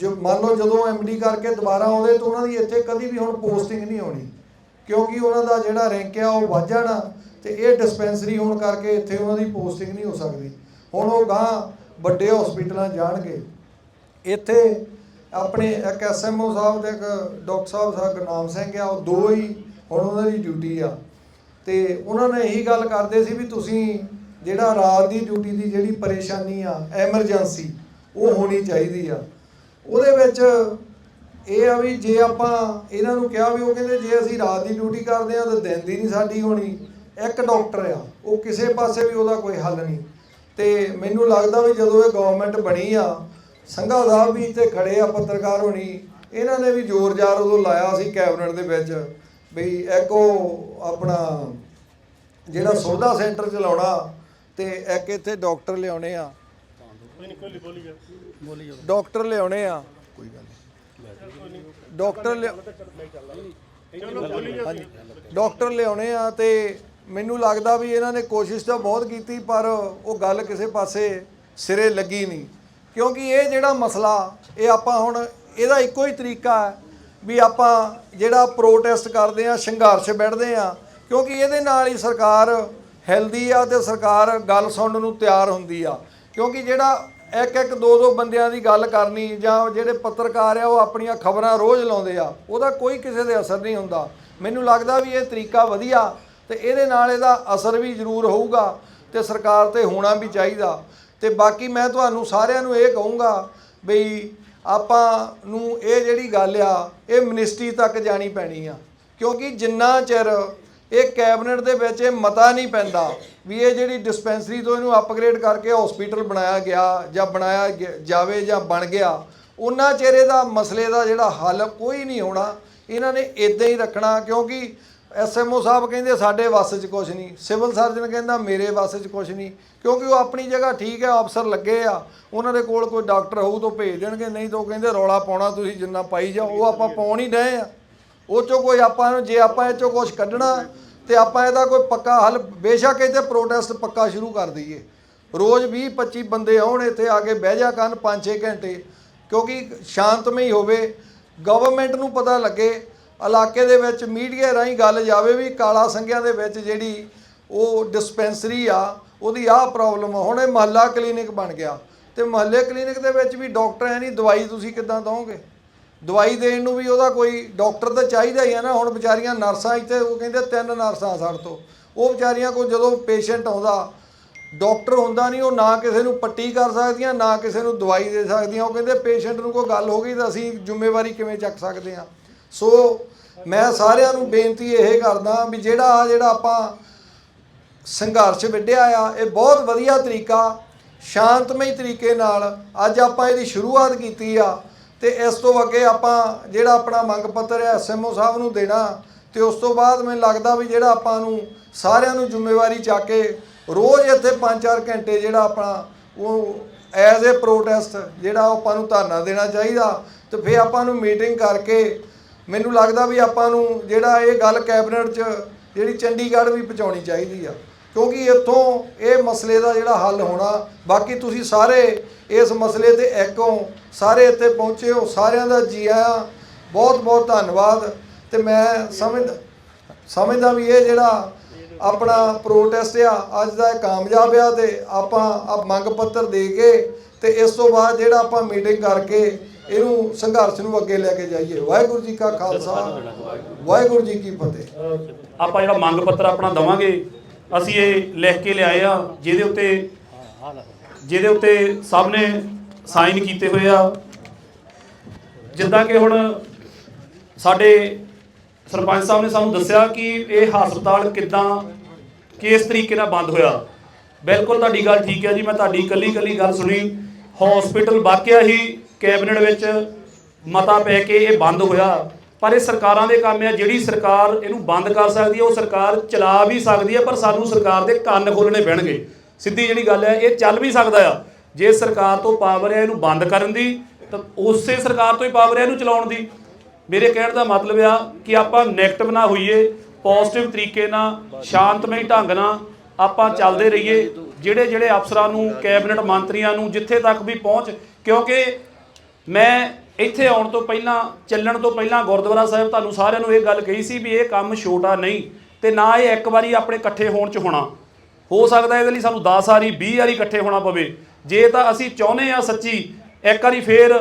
ਜੋ ਮੰਨ ਲਓ ਜਦੋਂ ਐਮਡੀ ਕਰਕੇ ਦੁਬਾਰਾ ਆਉਂਦੇ ਤਾਂ ਉਹਨਾਂ ਦੀ ਇੱਥੇ ਕਦੀ ਵੀ ਹੁਣ ਪੋਸਟਿੰਗ ਨਹੀਂ ਹੋਣੀ। ਕਿਉਂਕਿ ਉਹਨਾਂ ਦਾ ਜਿਹੜਾ ਰੈਂਕ ਆ, ਉਹ ਵੱਧ ਜਾਣਾ ਤੇ ਇਹ ਡਿਸਪੈਂਸਰੀ ਹੋਣ ਕਰਕੇ ਇੱਥੇ ਉਹਨਾਂ ਦੀ ਪੋਸਟਿੰਗ ਨਹੀਂ ਹੋ ਸਕਦੀ। ਹੁਣ ਉਹ ਗਾਂ ਵੱਡੇ ਹਸਪੀਟਲਾਂ ਜਾਣਗੇ। ਇੱਥੇ ਆਪਣੇ ਇੱਕ ਐਸਐਮਓ ਸਾਹਿਬ ਤੇ ਇੱਕ ਡਾਕਟਰ ਸਾਹਿਬ ਸਾਹਿਬ ਗੁਰਨਾਮ ਸਿੰਘ ਆ, ਉਹ ਦੋ ਹੀ ਹੁਣ ਉਹਨਾਂ ਦੀ ਡਿਊਟੀ ਆ। ਤੇ ਉਹਨਾਂ ਨੇ ਇਹੀ ਗੱਲ ਕਰਦੇ ਸੀ ਵੀ ਤੁਸੀਂ ਜਿਹੜਾ ਰਾਤ ਦੀ ਡਿਊਟੀ ਦੀ ਜਿਹੜੀ ਪਰੇਸ਼ਾਨੀ ਆ ਐਮਰਜੈਂਸੀ ਉਹ ਹੋਣੀ ਚਾਹੀਦੀ ਆ। ਉਹਦੇ ਵਿੱਚ ਇਹ ਆ ਵੀ ਜੇ ਆਪਾਂ ਇਹਨਾਂ ਨੂੰ ਕਿਹਾ ਵੀ ਉਹ ਕਹਿੰਦੇ ਜੇ ਅਸੀਂ ਰਾਤ ਦੀ ਡਿਊਟੀ ਕਰਦੇ ਆ ਤਾਂ ਦਿਨ ਦੀ ਨਹੀਂ ਸਾਡੀ ਹੋਣੀ, ਇੱਕ ਡਾਕਟਰ ਆ, ਉਹ ਕਿਸੇ ਪਾਸੇ ਵੀ ਉਹਦਾ ਕੋਈ ਹੱਲ ਨਹੀਂ। ਤੇ ਮੈਨੂੰ ਲੱਗਦਾ ਵੀ ਜਦੋਂ ਇਹ ਗਵਰਨਮੈਂਟ ਬਣੀ ਆ ਸੰਘਾ ਸਾਹਿਬ ਵੀ ਇੱਥੇ ਖੜੇ ਆ ਪੱਤਰਕਾਰ ਹੋਣੀ, ਇਹਨਾਂ ਨੇ ਵੀ ਜ਼ੋਰ ਜ਼ਾਰ ਉਦੋਂ ਲਾਇਆ ਸੀ ਕੈਬਨਿਟ ਦੇ ਵਿੱਚ ਵੀ ਇੱਕ ਉਹ ਆਪਣਾ ਜਿਹੜਾ ਸੁਵਿਧਾ ਸੈਂਟਰ ਚਲਾਉਣਾ ਤੇ ਇੱਕ ਇੱਥੇ ਡਾਕਟਰ ਲਿਆਉਣੇ ਆ। ਡਾਕਟਰ ਲਿਆਉਣੇ ਆ। ਕੋਈ ਗੱਲ ਨਹੀਂ ਡਾਕਟਰ ਲਿਆ ਡਾਕਟਰ ਲਿਆਉਣੇ ਆ ਤੇ ਮੈਨੂੰ ਲੱਗਦਾ ਵੀ ਇਹਨਾਂ ਨੇ ਕੋਸ਼ਿਸ਼ ਤਾਂ ਬਹੁਤ ਕੀਤੀ ਪਰ ਉਹ ਗੱਲ ਕਿਸੇ ਪਾਸੇ ਸਿਰੇ ਲੱਗੀ ਨਹੀਂ। ਕਿਉਂਕਿ ਇਹ ਜਿਹੜਾ ਮਸਲਾ, ਇਹ ਆਪਾਂ ਹੁਣ ਇਹਦਾ ਇੱਕੋ ਹੀ ਤਰੀਕਾ ਹੈ ਵੀ ਆਪਾਂ ਜਿਹੜਾ ਪ੍ਰੋਟੈਸਟ ਕਰਦੇ ਆ ਸੰਘਰਸ਼ ਬੈਠਦੇ ਆ ਕਿਉਂਕਿ ਇਹਦੇ ਨਾਲ ਹੀ ਸਰਕਾਰ ਹੈਲਦੀ ਆ ਤੇ ਸਰਕਾਰ ਗੱਲ ਸੁਣਨ ਨੂੰ ਤਿਆਰ ਹੁੰਦੀ ਆ। ਕਿਉਂਕਿ ਜਿਹੜਾ ਇੱਕ ਇੱਕ ਦੋ ਦੋ ਬੰਦਿਆਂ ਦੀ ਗੱਲ ਕਰਨੀ ਜਾਂ ਜਿਹੜੇ ਪੱਤਰਕਾਰ ਆ, ਉਹ ਆਪਣੀਆਂ ਖਬਰਾਂ ਰੋਜ਼ ਲਾਉਂਦੇ ਆ, ਉਹਦਾ ਕੋਈ ਕਿਸੇ ਦੇ ਅਸਰ ਨਹੀਂ ਹੁੰਦਾ। ਮੈਨੂੰ ਲੱਗਦਾ ਵੀ ਇਹ ਤਰੀਕਾ ਵਧੀਆ ਤੇ ਇਹਦੇ ਨਾਲ ਇਹਦਾ ਅਸਰ ਵੀ ਜ਼ਰੂਰ ਹੋਊਗਾ ਤੇ ਸਰਕਾਰ ਤੇ ਹੋਣਾ ਵੀ ਚਾਹੀਦਾ। ਤੇ ਬਾਕੀ ਮੈਂ ਤੁਹਾਨੂੰ ਸਾਰਿਆਂ ਨੂੰ ਇਹ ਕਹੂੰਗਾ ਬਈ ਆਪਾਂ ਨੂੰ ਇਹ ਜਿਹੜੀ ਗੱਲ ਆ, ਇਹ ਮਿਨਿਸਟਰੀ ਤੱਕ ਜਾਣੀ ਪੈਣੀ ਆ। ਕਿਉਂਕਿ ਜਿੰਨਾ ਚਿਰ ਇਹ ਕੈਬਨਿਟ ਦੇ ਵਿੱਚ ਇਹ ਮਤਾ ਨਹੀਂ ਪੈਂਦਾ ਵੀ ਇਹ ਜਿਹੜੀ ਡਿਸਪੈਂਸਰੀ ਤੋਂ ਇਹਨੂੰ ਅਪਗ੍ਰੇਡ ਕਰਕੇ ਹਸਪੀਟਲ ਬਣਾਇਆ ਗਿਆ ਜਾਂ ਬਣਾਇਆ ਗਿਆ- ਜਾਵੇ ਜਾਂ ਬਣ ਗਿਆ, ਉਹਨਾਂ ਚਿਰ ਇਹਦਾ ਮਸਲੇ ਦਾ ਜਿਹੜਾ ਹੱਲ ਕੋਈ ਨਹੀਂ ਹੋਣਾ। ਇਹਨਾਂ ਨੇ ਇਦਾਂ ਹੀ ਰੱਖਣਾ ਕਿਉਂਕਿ ਐਸਐਮਓ ਸਾਹਿਬ ਕਹਿੰਦੇ ਸਾਡੇ ਵੱਸ 'ਚ ਕੁਝ ਨਹੀਂ। ਸਿਵਲ ਸਰਜਨ ਕਹਿੰਦਾ ਮੇਰੇ ਵੱਸ 'ਚ ਕੁਝ ਨਹੀਂ। ਕਿਉਂਕਿ ਉਹ ਆਪਣੀ ਜਗ੍ਹਾ ਠੀਕ ਹੈ, ਅਫਸਰ ਲੱਗੇ ਆ। ਉਹਨਾਂ ਦੇ ਕੋਲ ਕੋਈ ਡਾਕਟਰ ਹੋਊ ਤਾਂ ਭੇਜ ਦੇਣਗੇ, ਨਹੀਂ ਤਾਂ ਉਹ ਕਹਿੰਦੇ ਰੌਲਾ ਪਾਉਣਾ ਤੁਸੀਂ ਜਿੰਨਾ ਪਾਈ ਜਾਓ। ਉਹ ਆਪਾਂ ਪਾਉਣ ਹੀ ਡਏ ਆ। ਉਹ ਚੋਂ ਕੋਈ ਆਪਾਂ ਨੂੰ, ਜੇ ਆਪਾਂ ਇਹ ਚੋਂ ਕੁਝ ਕੱਢਣਾ ਤੇ ਆਪਾਂ ਇਹਦਾ ਕੋਈ ਪੱਕਾ ਹੱਲ, ਬੇਸ਼ੱਕ ਇੱਥੇ ਪ੍ਰੋਟੈਸਟ ਪੱਕਾ ਸ਼ੁਰੂ ਕਰ ਦਈਏ। ਰੋਜ਼ 20 25 ਬੰਦੇ ਆਉਣ, ਇੱਥੇ ਆ ਕੇ ਬਹਿ ਜਾ ਕਰਨ 5-6 ਘੰਟੇ। ਕਿਉਂਕਿ ਸ਼ਾਂਤਮਈ ਹੋਵੇ। ਗਵਰਨਮੈਂਟ ਨੂੰ ਪਤਾ ਲੱਗੇ ਇਲਾਕੇ ਦੇ ਵਿੱਚ ਮੀਡੀਆ ਰਾਹੀਂ ਗੱਲ ਜਾਵੇ ਵੀ ਕਾਲਾ ਸੰਘਿਆਂ ਦੇ ਵਿੱਚ ਜਿਹੜੀ ਉਹ ਡਿਸਪੈਂਸਰੀ ਆ, ਉਹਦੀ ਆਹ ਪ੍ਰੋਬਲਮ ਆ। ਹੁਣ ਇਹ ਮਹੱਲਾ ਕਲੀਨਿਕ ਬਣ ਗਿਆ। ਤੇ ਮਹੱਲੇ ਕਲੀਨਿਕ ਦੇ ਵਿੱਚ ਵੀ ਡਾਕਟਰ ਹੈ ਨਹੀਂ ਦਵਾਈ ਤੁਸੀਂ ਕਿੱਦਾਂ ਦਵੋਗੇ? ਦਵਾਈ ਦੇਣ ਨੂੰ ਵੀ ਉਹਦਾ ਕੋਈ ਡਾਕਟਰ ਤਾਂ ਚਾਹੀਦਾ ਹੀ ਹੈ ਨਾ। ਹੁਣ ਵਿਚਾਰੀਆਂ ਨਰਸਾਂ ਇੱਥੇ, ਉਹ ਕਹਿੰਦੇ ਤਿੰਨ ਨਰਸਾਂ ਸਾਡੇ ਤੋਂ। ਉਹ ਵਿਚਾਰੀਆਂ ਕੋਲ ਜਦੋਂ ਪੇਸ਼ੈਂਟ ਆਉਂਦਾ, ਡਾਕਟਰ ਹੁੰਦਾ ਨਹੀਂ ਉਹ ਨਾ ਕਿਸੇ ਨੂੰ ਪੱਟੀ ਕਰ ਸਕਦੀਆਂ, ਨਾ ਕਿਸੇ ਨੂੰ ਦਵਾਈ ਦੇ ਸਕਦੀਆਂ। ਉਹ ਕਹਿੰਦੇ ਪੇਸ਼ੈਂਟ ਨੂੰ ਕੋਈ ਗੱਲ ਹੋ ਗਈ ਤਾਂ ਅਸੀਂ ਜ਼ਿੰਮੇਵਾਰੀ ਕਿਵੇਂ ਚੱਕ ਸਕਦੇ ਹਾਂ? ਸੋ ਮੈਂ ਸਾਰਿਆਂ ਨੂੰ ਬੇਨਤੀ ਇਹ ਕਰਦਾ ਵੀ ਜਿਹੜਾ ਆ ਜਿਹੜਾ ਆਪਾਂ ਸੰਘਰਸ਼ ਵਿੱਢਿਆ ਆ, ਇਹ ਬਹੁਤ ਵਧੀਆ ਤਰੀਕਾ, ਸ਼ਾਂਤਮਈ ਤਰੀਕੇ ਨਾਲ ਅੱਜ ਆਪਾਂ ਇਹਦੀ ਸ਼ੁਰੂਆਤ ਕੀਤੀ ਆ ਤੇ ਇਸ ਤੋਂ ਅੱਗੇ ਆਪਾਂ ਜਿਹੜਾ ਆਪਣਾ ਮੰਗ ਪੱਤਰ ਹੈ ਐਸਐਮਓ ਸਾਹਿਬ ਨੂੰ ਦੇਣਾ ਤੇ ਉਸ ਤੋਂ ਬਾਅਦ ਮੈਨੂੰ ਲੱਗਦਾ ਵੀ ਜਿਹੜਾ ਆਪਾਂ ਨੂੰ ਸਾਰਿਆਂ ਨੂੰ ਜ਼ਿੰਮੇਵਾਰੀ ਚੱਕ ਕੇ ਰੋਜ਼ ਇੱਥੇ 5-4 ਘੰਟੇ ਜਿਹੜਾ ਆਪਣਾ ਉਹ ਐਜ਼ ਅ ਪ੍ਰੋਟੈਸਟ ਜਿਹੜਾ ਉਹ ਆਪਾਂ ਨੂੰ ਧਰਨਾ ਦੇਣਾ ਚਾਹੀਦਾ ਤੇ ਫਿਰ ਆਪਾਂ ਨੂੰ ਮੀਟਿੰਗ ਕਰਕੇ ਮੈਨੂੰ ਲੱਗਦਾ ਵੀ ਆਪਾਂ ਨੂੰ ਜਿਹੜਾ ਇਹ ਗੱਲ ਕੈਬਨਿਟ 'ਚ ਜਿਹੜੀ ਚੰਡੀਗੜ੍ਹ ਵੀ ਪਹੁੰਚਾਉਣੀ ਚਾਹੀਦੀ ਆ, ਕਿਉਂਕਿ ਇੱਥੋਂ ਇਹ ਮਸਲੇ ਦਾ ਜਿਹੜਾ ਹੱਲ ਹੋਣਾ, ਬਾਕੀ ਤੁਸੀਂ ਸਾਰੇ ਇਸ ਮਸਲੇ ਤੇ ਇੱਕ ਹੋ, ਸਾਰੇ ਇੱਥੇ ਪਹੁੰਚੇ ਹੋ, ਸਾਰਿਆਂ ਦਾ ਜੀ ਆਇਆਂ ਬਹੁਤ ਬਹੁਤ ਧੰਨਵਾਦ, ਤੇ ਮੈਂ ਸਮਝ, ਸਮਝਦਾ ਵੀ ਇਹ ਜਿਹੜਾ ਆਪਣਾ ਪ੍ਰੋਟੈਸਟ ਆ, ਅੱਜ ਦਾ ਇਹ ਕਾਮਯਾਬ ਆ, ਤੇ ਆਪਾਂ ਆ ਮੰਗ ਪੱਤਰ ਦੇ ਕੇ ਤੇ ਇਸ ਤੋਂ ਬਾਅਦ ਜਿਹੜਾ ਆਪਾਂ ਮੀਟਿੰਗ ਕਰਕੇ ਇਹਨੂੰ ਸੰਘਰਸ਼ ਨੂੰ ਅੱਗੇ ਲੈ ਕੇ ਜਾਈਏ। ਵਾਹਿਗੁਰੂ ਜੀ ਕਾ ਖਾਲਸਾ, ਵਾਹਿਗੁਰੂ ਜੀ ਕੀ ਫਤਿਹ। ਆਪਾਂ ਜਿਹੜਾ ਮੰਗ ਪੱਤਰ ਆਪਣਾ ਦਵਾਂਗੇ, ਅਸੀਂ ਇਹ ਲਿਖ ਕੇ ਲਿਆਏ ਆ, ਜਿਹਦੇ ਉੱਤੇ ਜਿਹਦੇ ਉੱਤੇ ਸਭ ਨੇ ਸਾਈਨ ਕੀਤੇ ਹੋਏ ਆ। ਜਿੱਦਾਂ ਕਿ ਹੁਣ ਸਾਡੇ ਸਰਪੰਚ ਸਾਹਿਬ ਨੇ ਸਾਨੂੰ ਦੱਸਿਆ ਕਿ ਇਹ ਹਸਪਤਾਲ ਕਿੱਦਾਂ, ਕਿਸ ਤਰੀਕੇ ਨਾਲ ਬੰਦ ਹੋਇਆ। ਬਿਲਕੁਲ ਤੁਹਾਡੀ ਗੱਲ ਠੀਕ ਹੈ ਜੀ, ਮੈਂ ਤੁਹਾਡੀ ਇਕੱਲੀ ਇਕੱਲੀ ਗੱਲ ਸੁਣੀ। ਹਸਪੀਟਲ ਵਾਕਿਆ ਹੀ ਕੈਬਨਿਟ ਵਿੱਚ ਮਤਾ ਪੈ ਕੇ ਇਹ ਬੰਦ ਹੋਇਆ। ਪਰ ਇਹ ਸਰਕਾਰਾਂ ਦੇ ਕੰਮ ਆ, ਜਿਹੜੀ ਸਰਕਾਰ ਇਹਨੂੰ ਬੰਦ ਕਰ ਸਕਦੀ ਹੈ ਉਹ ਸਰਕਾਰ ਚਲਾ ਵੀ ਸਕਦੀ ਹੈ ਪਰ ਸਾਨੂੰ ਸਰਕਾਰ ਦੇ ਕੰਨ ਖੋਲਣੇ ਪੈਣਗੇ। ਸਿੱਧੀ ਜਿਹੜੀ ਗੱਲ ਹੈ ਇਹ ਚੱਲ ਵੀ ਸਕਦਾ ਆ। ਜੇ ਸਰਕਾਰ ਤੋਂ ਪਾਵਰ ਹੈ ਇਹਨੂੰ ਬੰਦ ਕਰਨ ਦੀ, ਤਾਂ ਉਸੇ ਸਰਕਾਰ ਤੋਂ ਹੀ ਪਾਵਰ ਹੈ ਇਹਨੂੰ ਚਲਾਉਣ ਦੀ। ਮੇਰੇ ਕਹਿਣ ਦਾ ਮਤਲਬ ਆ ਕਿ ਆਪਾਂ ਨੈਗੇਟਿਵ ਨਾ ਹੋਈਏ ਪੋਜ਼ਿਟਿਵ ਤਰੀਕੇ ਨਾਲ, ਸ਼ਾਂਤਮਈ ਢੰਗ ਨਾਲ ਆਪਾਂ ਚੱਲਦੇ ਰਹੀਏ। ਜਿਹੜੇ ਜਿਹੜੇ ਅਫਸਰਾਂ ਨੂੰ, ਕੈਬਨਿਟ ਮੰਤਰੀਆਂ ਨੂੰ ਜਿੱਥੇ ਤੱਕ ਵੀ ਪਹੁੰਚ, ਕਿਉਂਕਿ ਮੈਂ ਇੱਥੇ ਆਉਣ ਤੋਂ ਪਹਿਲਾਂ, ਚੱਲਣ ਤੋਂ ਪਹਿਲਾਂ ਗੁਰਦੁਆਰਾ ਸਾਹਿਬ ਤੁਹਾਨੂੰ ਸਾਰਿਆਂ ਨੂੰ ਇਹ ਗੱਲ ਕਹੀ ਸੀ ਵੀ ਇਹ ਕੰਮ ਛੋਟਾ ਨਹੀਂ ਤੇ ਨਾ ਇਹ ਇੱਕ ਵਾਰੀ ਆਪਣੇ ਇਕੱਠੇ ਹੋਣ ਚ ਹੋਣਾ। ਹੋ ਸਕਦਾ ਇਹਦੇ ਲਈ ਸਾਨੂੰ 10 ਵਾਰੀ 20 ਵਾਰੀ ਇਕੱਠੇ ਹੋਣਾ ਪਵੇ। ਜੇ ਤਾਂ ਅਸੀਂ ਚਾਹੁੰਦੇ ਆ ਸੱਚੀ, ਇੱਕ ਵਾਰੀ ਫੇਰ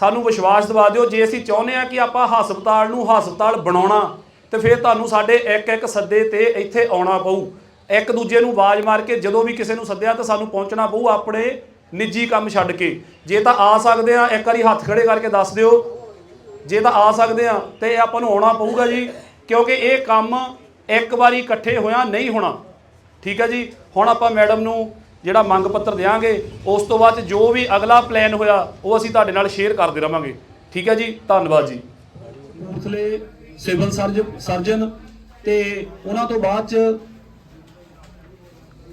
ਸਾਨੂੰ ਵਿਸ਼ਵਾਸ ਦਿਵਾ ਦਿਓ। ਜੇ ਅਸੀਂ ਚਾਹੁੰਦੇ ਆ ਕਿ ਆਪਾਂ ਹਸਪਤਾਲ ਨੂੰ ਹਸਪਤਾਲ ਬਣਾਉਣਾ, ਤੇ ਫਿਰ ਤੁਹਾਨੂੰ ਸਾਡੇ ਇੱਕ ਇੱਕ ਸੱਦੇ ਤੇ ਇੱਥੇ ਆਉਣਾ ਪਊ। ਇੱਕ ਦੂਜੇ ਨੂੰ ਆਵਾਜ਼ ਮਾਰ ਕੇ ਜਦੋਂ ਵੀ ਕਿਸੇ ਨੂੰ ਸੱਦਿਆ ਤਾਂ ਸਾਨੂੰ ਪਹੁੰਚਣਾ ਪਊ ਆਪਣੇ ਨਿੱਜੀ ਕੰਮ ਛੱਡ ਕੇ। ਜੇ ਤਾਂ ਆ ਸਕਦੇ ਆ, ਇੱਕ ਵਾਰੀ ਹੱਥ ਖੜੇ ਕਰਕੇ ਦੱਸ ਦਿਓ। ਜੇ ਤਾਂ ਆ ਸਕਦੇ ਆ, ਤੇ ਆਪਾਂ ਨੂੰ ਆਉਣਾ ਪਊਗਾ ਜੀ, ਕਿਉਂਕਿ ਇਹ ਕੰਮ ਇੱਕ ਵਾਰੀ ਇਕੱਠੇ ਹੋਇਆ ਨਹੀਂ ਹੋਣਾ। ਠੀਕ ਹੈ ਜੀ? ਹੁਣ ਆਪਾਂ ਮੈਡਮ ਨੂੰ ਜਿਹੜਾ ਮੰਗ ਪੱਤਰ ਦੇਵਾਂਗੇ ਉਸ ਤੋਂ ਬਾਅਦ 'ਚ ਜੋ ਵੀ ਅਗਲਾ ਪਲਾਨ ਹੋਇਆ, ਉਹ ਅਸੀਂ ਤੁਹਾਡੇ ਨਾਲ ਸ਼ੇਅਰ ਕਰਦੇ ਰਵਾਂਗੇ। ਠੀਕ ਹੈ ਜੀ? ਧੰਨਵਾਦ ਜੀ। ਕਪੂਰਥਲੇ ਸਿਵਲ ਸਰਜਨ ਸਰਜਨ ਤੇ ਉਹਨਾਂ ਤੋਂ ਬਾਅਦ 'ਚ,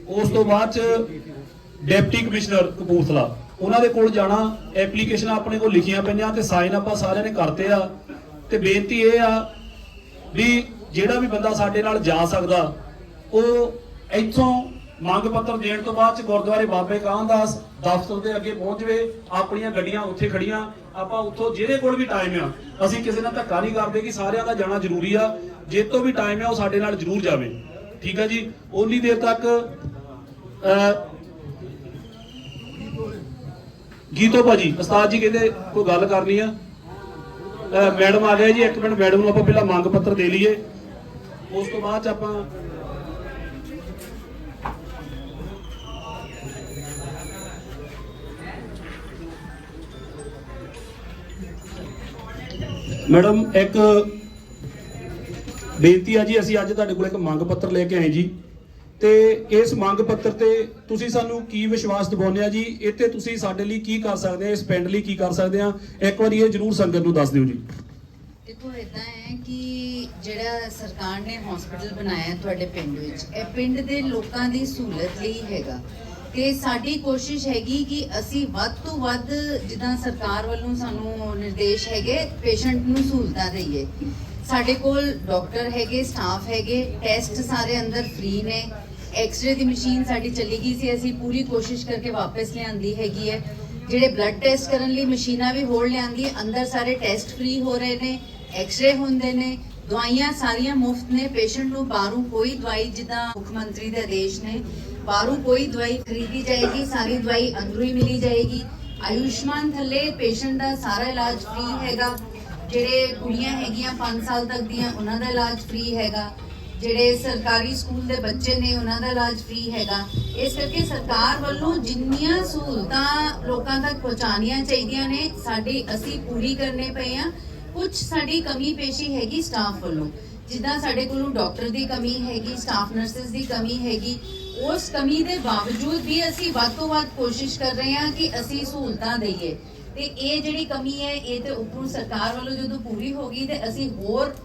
ਉਸ ਤੋਂ ਬਾਅਦ ਚ ਡਿਪਟੀ ਕਮਿਸ਼ਨਰ ਕਪੂਰਥਲਾ। ਉਹਨਾਂ ਦੇ ਕੋਲ ਜਾਣਾ ਐਪਲੀਕੇਸ਼ਨਾਂ ਆਪਣੇ ਕੋਲ ਲਿਖੀਆਂ ਪਈਆਂ ਤੇ ਸਾਈਨ ਆਪਾਂ ਸਾਰਿਆਂ ਨੇ ਕਰਤੇ ਆ। ਤੇ ਬੇਨਤੀ ਇਹ ਆ ਵੀ ਜਿਹੜਾ ਵੀ ਬੰਦਾ ਸਾਡੇ ਨਾਲ ਜਾ ਸਕਦਾ, ਉਹ ਇੱਥੋਂ ਮੰਗ ਪੱਤਰ ਦੇਣ ਤੋਂ ਬਾਅਦ ਚ ਗੁਰਦੁਆਰੇ ਬਾਬੇ ਕਾਹਨਦਾਸ ਦਫ਼ਤਰ ਦੇ ਅੱਗੇ ਪਹੁੰਚ ਜਵੇ, ਆਪਣੀਆਂ ਗੱਡੀਆਂ ਉੱਥੇ ਖੜੀਆਂ ਆਪਾਂ ਉੱਥੋਂ ਜਿਹਦੇ ਕੋਲ ਵੀ ਟਾਈਮ ਆ, ਅਸੀਂ ਕਿਸੇ ਨਾਲ ਧੱਕਾ ਨਹੀਂ ਕਰਦੇ ਕਿ ਸਾਰਿਆਂ ਦਾ ਜਾਣਾ ਜ਼ਰੂਰੀ ਆ, ਜੇ ਤੋਂ ਵੀ ਟਾਈਮ ਆ ਉਹ ਸਾਡੇ ਨਾਲ ਜ਼ਰੂਰ ਜਾਵੇ। ਠੀਕ ਆ ਜੀ? ਓਨੀ ਦੇਰ ਤੱਕ ਗੀਤੋ ਭਾਜੀ ਉਸਤਾਦ ਜੀ ਕਹਿੰਦੇ ਕੋਈ ਗੱਲ ਕਰਨੀ ਆ। ਅਹ, ਮੈਡਮ ਆ ਗਏ ਜੀ ਇੱਕ ਮਿੰਟ ਮੈਡਮ ਨੂੰ ਆਪਾਂ ਪਹਿਲਾਂ ਮੰਗ ਪੱਤਰ ਦੇ ਲਈਏ। ਉਸ ਤੋਂ ਬਾਅਦ ਆਪਾਂ ਮੈਡਮ ਇੱਕ ਬੇਨਤੀ ਆ ਜੀ ਅਸੀਂ ਅੱਜ ਤੁਹਾਡੇ ਕੋਲ ਇੱਕ ਮੰਗ ਪੱਤਰ ਲੈ ਕੇ ਆਏ ਜੀ। ਤੇ ਇਸ ਮੰਗ ਪੱਤਰ ਤੇ ਤੁਸੀਂ ਸਾਨੂੰ ਕੀ ਵਿਸ਼ਵਾਸ ਦਿਵਾਉਂਦੇ ਆ ਜੀ? ਇੱਥੇ ਤੁਸੀਂ ਸਾਡੇ ਲਈ ਕੀ ਕਰ ਸਕਦੇ ਆ? ਇਸ ਪਿੰਡ ਲਈ ਕੀ ਕਰ ਸਕਦੇ ਆ? ਇੱਕ ਵਾਰੀ ਇਹ ਜਰੂਰ ਸੰਗਤ ਨੂੰ ਦੱਸ ਦਿਓ ਜੀ। ਦੇਖੋ ਇਦਾਂ ਹੈ ਕਿ ਜਿਹੜਾ ਸਰਕਾਰ ਨੇ ਹਸਪੀਟਲ ਬਣਾਇਆ ਤੁਹਾਡੇ ਪਿੰਡ ਵਿੱਚ, ਇਹ ਪਿੰਡ ਦੇ ਲੋਕਾਂ ਦੀ ਸਹੂਲਤ ਲਈ ਹੈਗਾ। ਤੇ ਸਾਡੀ ਕੋਸ਼ਿਸ਼ ਹੈਗੀ ਕਿ ਅਸੀਂ ਵੱਧ ਤੋਂ ਵੱਧ ਜਿੱਦਾਂ ਸਰਕਾਰ ਵੱਲੋਂ ਸਾਨੂੰ ਨਿਰਦੇਸ਼ ਹੈਗੇ, ਪੇਸ਼ੈਂਟ ਨੂੰ ਸਹੂਲਤਾਂ ਦਈਏ। ਸਾਡੇ ਕੋਲ ਡਾਕਟਰ ਹੈਗੇ, ਸਟਾਫ ਹੈਗੇ, ਟੈਸਟ ਸਾਰੇ ਅੰਦਰ ਫ੍ਰੀ ਨੇ। ਐਕਸ-ਰੇ ਦੀ ਮਸ਼ੀਨ ਸਾਡੀ ਚੱਲੀ ਗਈ ਸੀ, ਅਸੀਂ ਪੂਰੀ ਕੋਸ਼ਿਸ਼ ਕਰਕੇ ਵਾਪਸ ਲਿਆਂਦੀ ਹੈਗੀ ਹੈ। ਜਿਹੜੇ ਬਲੱਡ ਟੈਸਟ ਕਰਨ ਲਈ ਮਸ਼ੀਨਾਂ ਵੀ ਹੋਰ ਲਿਆਂਦੀ, ਅੰਦਰ ਸਾਰੇ ਟੈਸਟ ਫ੍ਰੀ ਹੋ ਰਹੇ ਨੇ ਐਕਸ-ਰੇ ਹੁੰਦੇ ਨੇ, ਦਵਾਈਆਂ ਸਾਰੀਆਂ ਮੁਫਤ ਨੇ ਪੇਸ਼ੈਂਟ ਨੂੰ ਬਾਹਰੋਂ ਕੋਈ ਦਵਾਈ ਜਿੱਦਾਂ ਮੁੱਖ ਮੰਤਰੀ ਦੇ ਆਦੇਸ਼ ਨੇ, ਬਾਹਰੋਂ ਕੋਈ ਦਵਾਈ ਖਰੀਦੀ ਜਾਏਗੀ, ਸਾਰੀ ਦਵਾਈ ਅੰਦਰੋਂ ਹੀ ਮਿਲੀ ਜਾਏਗੀ। ਆਯੁਸ਼ਮਾਨ ਥੱਲੇ ਪੇਸ਼ੈਂਟ ਦਾ ਸਾਰਾ ਇਲਾਜ ਫ੍ਰੀ ਹੈਗਾ, ਜਿਹੜੇ ਕੁੜੀਆਂ ਹੈਗੀਆਂ 5 ਸਾਲ ਤੱਕ ਦੀਆਂ, ਉਹਨਾਂ ਦਾ ਇਲਾਜ ਫ੍ਰੀ ਹੈਗਾ। ਜਿਹੜੇ ਸਰਕਾਰੀ ਸਕੂਲ ਦੇ ਬੱਚੇ ਨੇ, ਉਹਨਾਂ ਦਾ ਇਲਾਜ ਫ੍ਰੀ ਹੈਗਾ। ਇਸ ਕਰਕੇ ਸਰਕਾਰ ਵੱਲੋਂ ਜਿੰਨੀਆਂ ਸਹੂਲਤਾਂ ਲੋਕਾਂ ਤੱਕ ਪਹੁੰਚਾਉਣੀਆਂ ਚਾਹੀਦੀਆਂ ਨੇ, ਸਾਡੀ ਅਸੀਂ ਪੂਰੀ ਕਰਨੇ ਪਏ ਆ ਕੁਝ ਸਾਡੀ ਕਮੀ ਪੇਸ਼ੀ ਹੈਗੀ ਸਟਾਫ ਵੱਲੋਂ। ਜਿੱਦਾਂ ਸਾਡੇ ਕੋਲੋਂ ਡਾਕਟਰ ਦੀ ਕਮੀ ਹੈਗੀ ਸਟਾਫ ਨਰਸਿਸ ਦੀ ਕਮੀ ਹੈਗੀ, ਉਸ ਕਮੀ ਦੇ ਬਾਵਜੂਦ ਵੀ ਅਸੀਂ ਵੱਧ ਤੋਂ ਵੱਧ ਕੋਸ਼ਿਸ਼ ਕਰ ਰਹੇ ਹਾਂ ਕਿ ਅਸੀਂ ਸਹੂਲਤਾਂ ਦਈਏ। ਤੇ ਇਹ ਜਿਹੜੀ ਕਮੀ ਹੈ, ਇਹ ਤੇ ਉੱਪਰੋਂ ਸਰਕਾਰ ਵੱਲੋਂ ਜਦੋਂ ਪੂਰੀ ਹੋ ਗਈ ਤੇ ਅਸੀਂ ਹੋਰ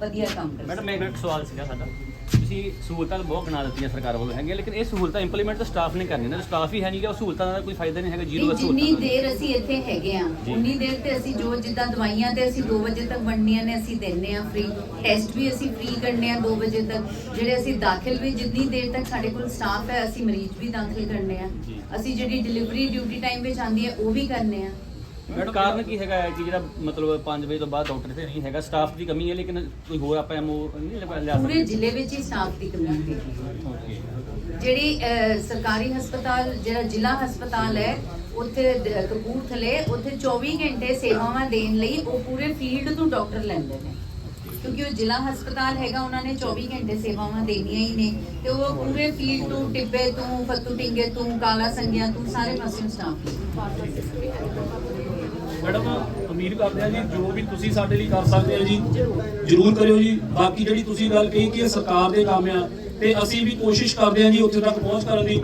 ਵਧੀਆ ਕੰਮ ਕਰਾਂਗੇ ਮੈਡਮ ਮੇਰਾ ਇੱਕ ਸਵਾਲ ਸੀਗਾ ਸਾਡਾ। ਤੁਸੀਂ ਸਹੂਲਤਾਂ ਤਾਂ ਬਹੁਤ ਗਿਣਾ ਦਿੱਤੀਆਂ ਸਰਕਾਰ ਵੱਲੋਂ। ਹੈਗੀਆਂ ਲੇਕਿਨ ਇਹ ਸਹੂਲਤਾਂ ਇੰਪਲੀਮੈਂਟ ਤਾਂ ਸਟਾਫ ਨੇ ਕਰਨੀ ਨਾ। ਸਟਾਫ ਹੀ ਹੈ ਨਹੀਂ ਗਾ ਉਹ ਸਹੂਲਤਾਂ ਦਾ ਕੋਈ ਫਾਇਦਾ ਨਹੀਂ ਹੈਗਾ ਜ਼ੀਰੋ ਜਿੰਨੀ ਸਹੂਲਤਾਂ ਦਾ। ਦੇਰ ਅਸੀਂ ਇੱਥੇ ਹੈਗੇ ਆ। ਉਨੀ ਦੇਰ ਤੇ ਅਸੀਂ ਜੋ ਜਿੱਦਾਂ ਦਵਾਈਆਂ ਤੇ ਅਸੀਂ 2 ਵਜੇ ਤੱਕ ਵੰਡਣੀਆਂ ਨੇ ਅਸੀਂ ਦਿੰਨੇ ਆ ਫ੍ਰੀ ਟੈਸਟ ਵੀ ਅਸੀਂ ਫ੍ਰੀ ਕਰਨੇ ਆ 2 ਵਜੇ ਤੱਕ। ਜਿਹੜੇ ਅਸੀਂ ਦਾਖਲ ਵੀ ਜਿੰਨੀ ਦੇਰ ਤੱਕ ਸਾਡੇ ਕੋਲ ਸਟਾਫ ਹੈ ਅਸੀਂ ਮਰੀਜ਼ ਵੀ ਦਾਖਲ ਕਰਨੇ ਆ। ਅਸੀਂ ਜਿਹੜੀ ਡਿਲੀਵਰੀ ਡਿਊਟੀ ਟਾਈਮ ਵਿੱਚ ਆਉਂਦੀ ਹੈ ਉਹ ਵੀ ਕਰਨੇ ਆ। ਮੈਡਮ ਕਾਰਨ ਕੀ ਹੈਗਾ ਹੈ ਕਿ ਜਿਹੜਾ ਮਤਲਬ 5 ਵਜੇ ਤੋਂ ਬਾਅਦ ਡਾਕਟਰ ਇੱਥੇ ਨਹੀਂ ਹੈਗਾ ਸਟਾਫ ਦੀ ਕਮੀ ਹੈ ਲੇਕਿਨ ਕੋਈ ਹੋਰ ਆਪਾਂ ਐਮਓ ਨਹੀਂ ਲਿਆ ਪੂਰੇ ਸਕਦੇ। ਜ਼ਿਲ੍ਹੇ ਵਿੱਚ ਹੀ ਸਟਾਫ ਦੀ ਕਮੀ ਓਕੇ ਜਿਹੜੀ ਅਹ, ਸਰਕਾਰੀ ਹਸਪਤਾਲ ਜਿਹੜਾ ਜ਼ਿਲ੍ਹਾ ਹਸਪਤਾਲ ਹੈ ਉੱਥੇ ਦ- ਕਪੂਰਥਲੇ ਉੱਥੇ 24 ਘੰਟੇ ਸੇਵਾਵਾਂ ਦੇਣ ਲਈ ਉਹ ਪੂਰੇ ਫੀਲਡ ਤੋਂ ਡਾਕਟਰ ਲੈਂਦੇ ਨੇ। ਕਿਉਂਕਿ ਉਹ ਜ਼ਿਲ੍ਹਾ ਹਸਪਤਾਲ ਹੈਗਾ ਉਹਨਾਂ ਨੇ 24 ਘੰਟੇ ਸੇਵਾਵਾਂ ਦੇਣੀਆਂ ਹੀ ਨੇ ਤੇ ਉਹ ਪੂਰੇ ਫੀਲਡ ਤੋਂ ਟਿੱਬੇ ਤੋਂ ਫੱਤੂ ਟਿੰਗੇ ਤੋਂ ਕਾਲਾ ਸੰਗਿਆ ਤੋਂ ਸਾਰੇ ਪਾਸਿਓਂ ਸਟਾਫ ਮੈਡਮ ਉਮੀਦ ਕਰਦੇ ਆ ਜੀ ਜੋ ਵੀ ਤੁਸੀਂ ਸਾਡੇ ਲਈ ਕਰ ਸਕਦੇ ਆ ਜੀ ਜਰੂਰ ਕਰਿਓ ਜੀ। ਬਾਕੀ ਜਿਹੜੀ ਤੁਸੀਂ ਗੱਲ ਕਹੀ ਕਿ ਇਹ ਸਰਕਾਰ ਦੇ ਕੰਮ ਆ ਤੇ ਅਸੀਂ ਵੀ ਕੋਸ਼ਿਸ਼ ਕਰਦੇ ਆ ਜੀ ਉੱਥੇ ਤੱਕ ਪਹੁੰਚ ਕਰਨ ਦੀ।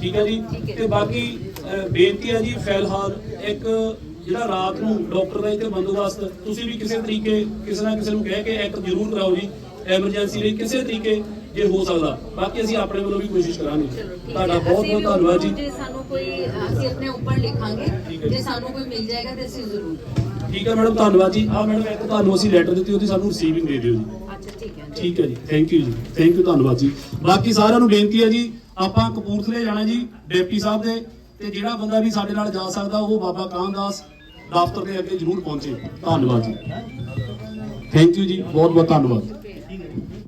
ਠੀਕ ਹੈ ਜੀ। ਤੇ ਬਾਕੀ ਬੇਨਤੀ ਹੈ ਜੀ ਫਿਲਹਾਲ ਇੱਕ ਜਿਹੜਾ ਰਾਤ ਨੂੰ ਡਾਕਟਰ ਦਾ ਇੱਥੇ ਬੰਦੋਬਸਤ ਤੁਸੀਂ ਵੀ ਕਿਸੇ ਤਰੀਕੇ ਕਿਸੇ ਨਾ ਕਿਸੇ ਨੂੰ ਕਹਿ ਕੇ ਇੱਕ ਜ਼ਰੂਰ ਕਰਾਓ ਜੀ ਐਮਰਜੈਂਸੀ ਲਈ ਕਿਸੇ ਤਰੀਕੇ। ਜੇ ਹੋ ਸਕਦਾ। ਬਾਕੀ ਅਸੀਂ ਆਪਣੇ ਵੱਲੋਂ ਵੀ ਕੋਸ਼ਿਸ਼ ਕਰਾਂਗੇ। ਤੁਹਾਡਾ ਬਹੁਤ ਬਹੁਤ ਧੰਨਵਾਦ ਜੀ। ਜੇ ਸਾਨੂੰ ਕੋਈ ਅਸੀਂ ਆਪਣੇ ਉੱਪਰ ਲਿਖਾਂਗੇ। ਠੀਕ ਹੈ ਜੀ। ਜੇ ਸਾਨੂੰ ਕੋਈ ਮਿਲ ਜਾਏਗਾ ਤੇ ਅਸੀਂ ਜ਼ਰੂਰ। ਠੀਕ ਹੈ ਮੈਡਮ ਧੰਨਵਾਦ ਜੀ। ਆ ਮੈਡਮ ਇੱਕ ਤੁਹਾਨੂੰ ਅਸੀਂ ਲੈਟਰ ਦਿੱਤੀ ਉਹਦੀ ਸਾਨੂੰ ਰਿਸੀਵਿੰਗ ਦੇ ਦਿਓ ਜੀ। ਅੱਛਾ ਠੀਕ ਹੈ। ਠੀਕ ਹੈ ਜੀ। ਥੈਂਕ ਯੂ ਜੀ। ਥੈਂਕ ਯੂ ਧੰਨਵਾਦ ਜੀ। ਬਾਕੀ ਸਾਰਿਆਂ ਨੂੰ ਬੇਨਤੀ ਹੈ ਜੀ ਆਪਾਂ ਕਪੂਰਥਲੇ ਜਾਣਾ ਜੀ ਡਿਪਟੀ ਸਾਹਿਬ ਦੇ। ਤੇ ਜਿਹੜਾ ਬੰਦਾ ਵੀ ਸਾਡੇ ਨਾਲ ਜਾ ਸਕਦਾ ਉਹ ਬਾਬਾ ਕਾਹਨਦਾਸ ਦਫ਼ਤਰ ਦੇ ਅੱਗੇ ਜ਼ਰੂਰ ਪਹੁੰਚੇ। ਧੰਨਵਾਦ ਜੀ। ਥੈਂਕ ਯੂ ਜੀ। ਬਹੁਤ ਬਹੁਤ ਧੰਨਵਾਦ।